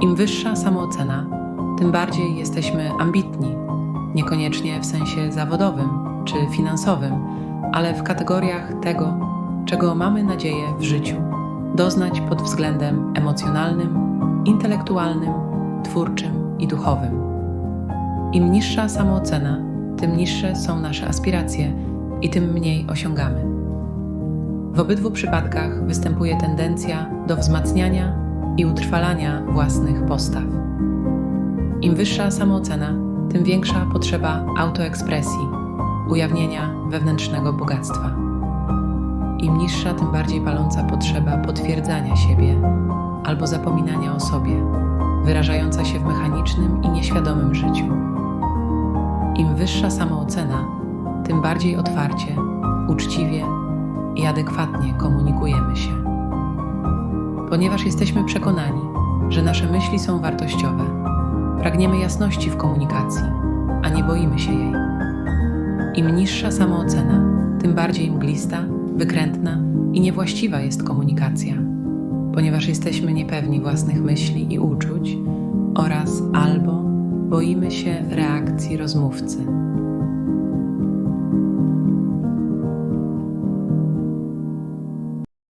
Im wyższa samoocena, tym bardziej jesteśmy ambitni, niekoniecznie w sensie zawodowym czy finansowym, ale w kategoriach tego, czego mamy nadzieję w życiu doznać pod względem emocjonalnym, intelektualnym, twórczym i duchowym. Im niższa samoocena, tym niższe są nasze aspiracje i tym mniej osiągamy. W obydwu przypadkach występuje tendencja do wzmacniania i utrwalania własnych postaw. Im wyższa samoocena, tym większa potrzeba autoekspresji, ujawnienia wewnętrznego bogactwa. Im niższa, tym bardziej paląca potrzeba potwierdzania siebie albo zapominania o sobie, wyrażająca się w mechanicznym i nieświadomym życiu. Im wyższa samoocena, tym bardziej otwarcie, uczciwie i adekwatnie komunikujemy się. Ponieważ jesteśmy przekonani, że nasze myśli są wartościowe, pragniemy jasności w komunikacji, a nie boimy się jej. Im niższa samoocena, tym bardziej mglista, wykrętna i niewłaściwa jest komunikacja, ponieważ jesteśmy niepewni własnych myśli i uczuć oraz albo boimy się reakcji rozmówcy.